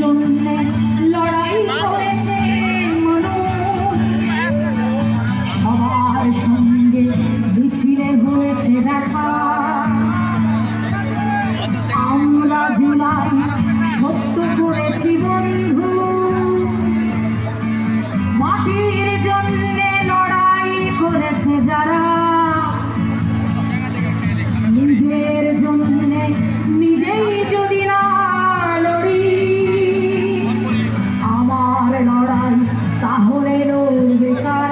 জন্যে লড়াই তাহলে লড়বে কারা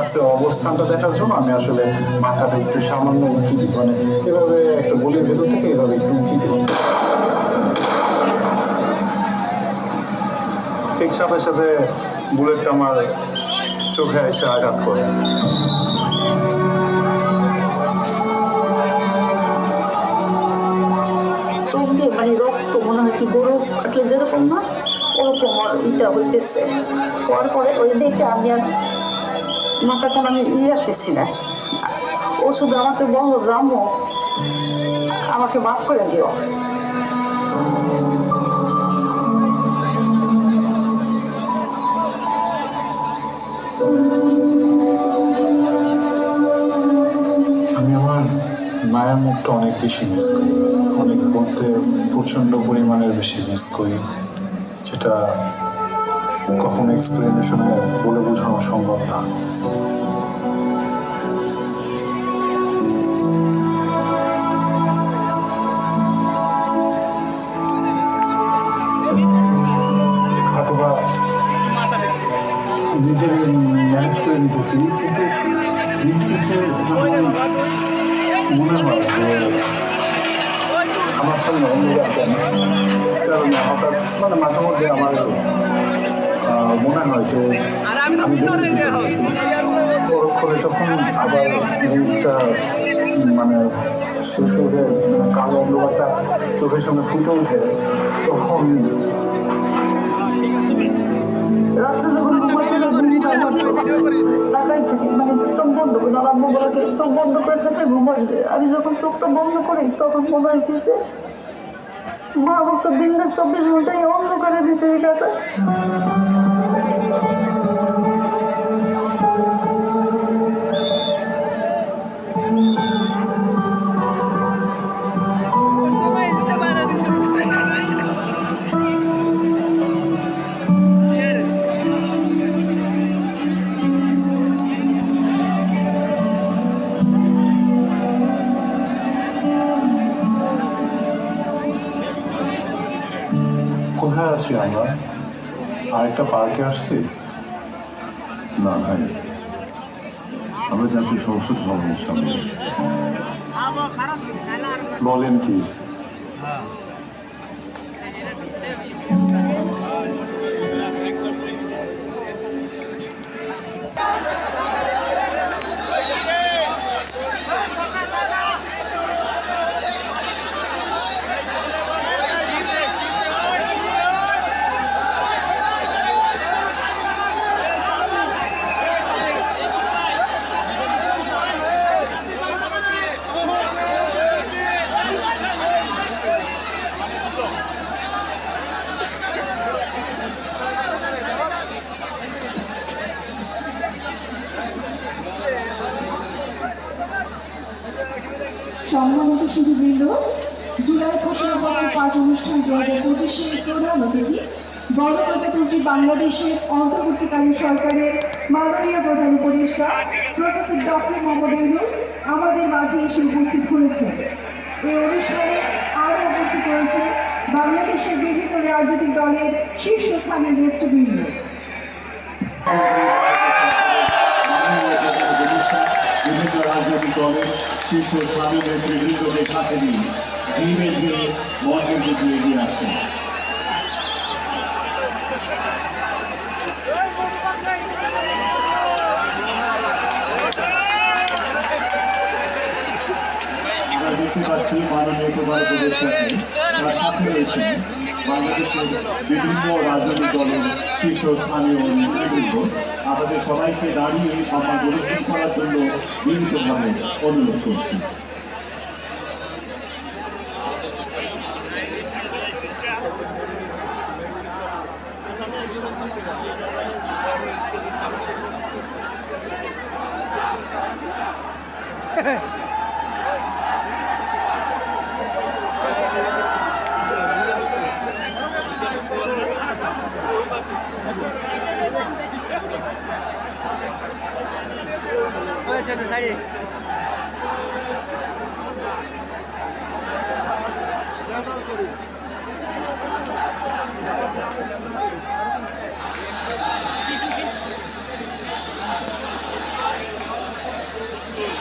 আছে অবস্থানটা দেখার জন্য আমি আসলে মাথাটা একটু সামান্য উঁকি দিই। মানে এভাবে একটা বলির ভেতর থেকে এভাবে একটু উঁকি দিই। ঠিক সাথে সাথে বুলেটটা আমার চোখে এসে আঘাত করে। চোখ দিয়ে মানে রক্ত মনে হয় কি গরু কাটলে যেরকম না? ওরকম ইটা হইতেছে। হওয়ার পরে ওই দেখে আমি আর মাথা কোনো আমি ই রাখতেছি না। ও শুধু আমাকে বলল, জামো, আমাকে মাফ করে দিও। আমি আমার মায়ের মুখটা অনেক বেশি মিস করি। অনেক বলতে প্রচণ্ড পরিমাণের বেশি মিস করি। যেটা কখনো এক্সপ্লেনেশনে বলে বোঝানো সম্ভব না। মানে মাঝে মধ্যে আমার মনে হয় যে। পরক্ষণে যখন আবার জিনিসটা মানে হয়ে যায় মানে কালো অন্ধকারটা চোখের সামনে ফুটে ওঠে তখন রাত্রে যখন তাকাই থাকি মানে চোখ বন্ধ করে আমার আম্মু বলে যে, চোখ বন্ধ করে থাকলে ঘুম আসবে আমি যখন চোখটা বন্ধ করি তখন মনে হয় কি যে মা ভক্ত দিন রাত চব্বিশ ঘন্টায় অন্ধকারে দিতে কাটা কোথায় আছি আমরা। আরেকটা পার্কে আসছি? না ভাই। আমরা জাতীয় সংসদ ভবনের সামনে। বলেন কি অনুষ্ঠান দু হাজার পঁচিশের প্রধান অতিথি গণপ্রজাতন্ত্রী বাংলাদেশের অন্তর্বর্তীকালীন সরকারের মাননীয় প্রধান উপদেষ্টা, প্রফেসর ডক্টর মোহাম্মদ ইউনুস আমাদের মাঝে এসে উপস্থিত হয়েছে এই অনুষ্ঠানে আরও উপস্থিত রয়েছে বাংলাদেশের বিভিন্ন রাজনৈতিক দলের শীর্ষস্থানীয় নেতৃবৃন্দ। বিভিন্ন রাজনৈতিক দলের শীর্ষ স্থানীয় নেতৃবৃন্দদের সাথে নিয়ে ধীরে ধীরে মঞ্চের দিকে এগিয়ে আসছেন দেখতে পাচ্ছি তার বাংলাদেশের বিভিন্ন দলের আমাদের সবাইকে দাঁড়িয়ে সম্মান প্রদর্শন করার জন্য বিনীতভাবে অনুরোধ করছি।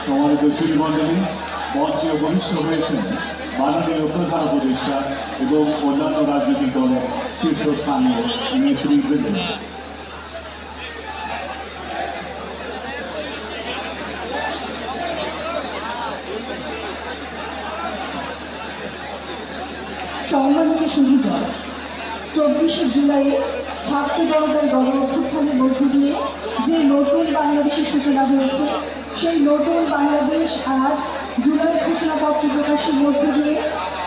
সম্মানিত শিল্পমণ্ডলী মঞ্চে উপবিষ্ট হয়েছেন মাননীয় প্রধান উপদেষ্টা এবং অন্যান্য রাজনৈতিক দলের শীর্ষস্থানীয় নেতৃবৃন্দ। সেই নতুন বাংলাদেশ আজ জুলাই ঘোষণাপত্র প্রকাশের মধ্য দিয়ে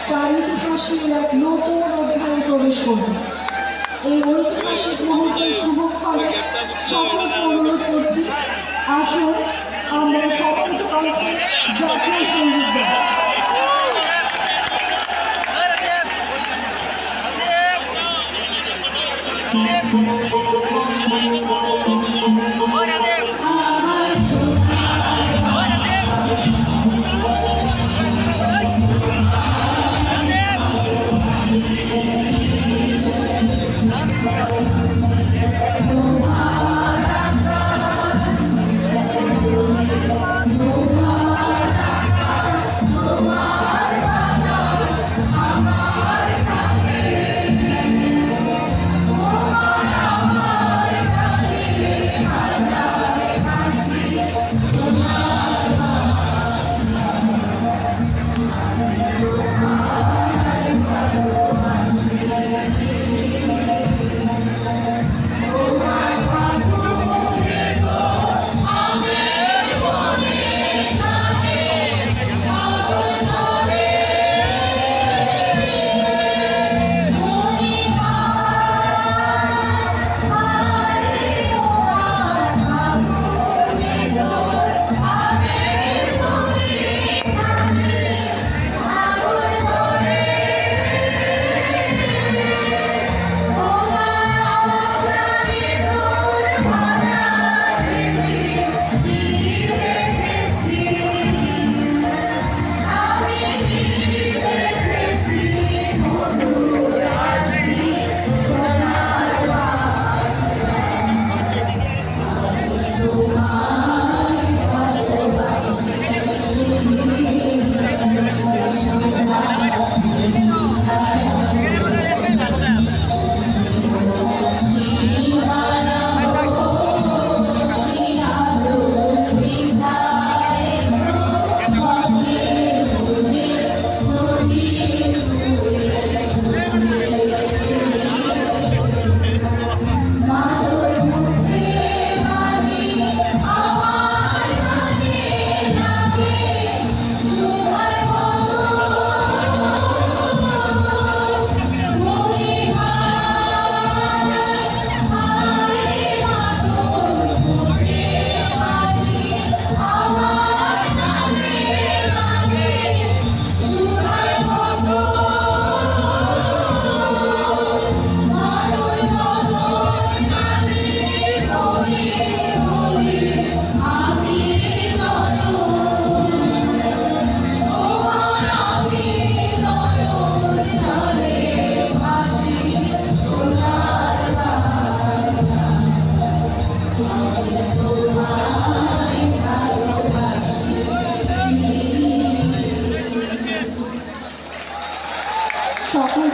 তার ইতিহাসের এক নতুন অধ্যায়ে প্রবেশ করবে এই ঐতিহাসিক মুহূর্তের শুভক্ষণে সকলকে অনুরোধ করছি, আসুন আমরা সকলিত কণ্ঠে জাতীয় সংগীত দেয়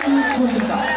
ধন্যবাদ করছ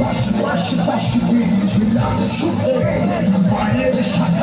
Başı başı başı bir çılak şu el Bayır şak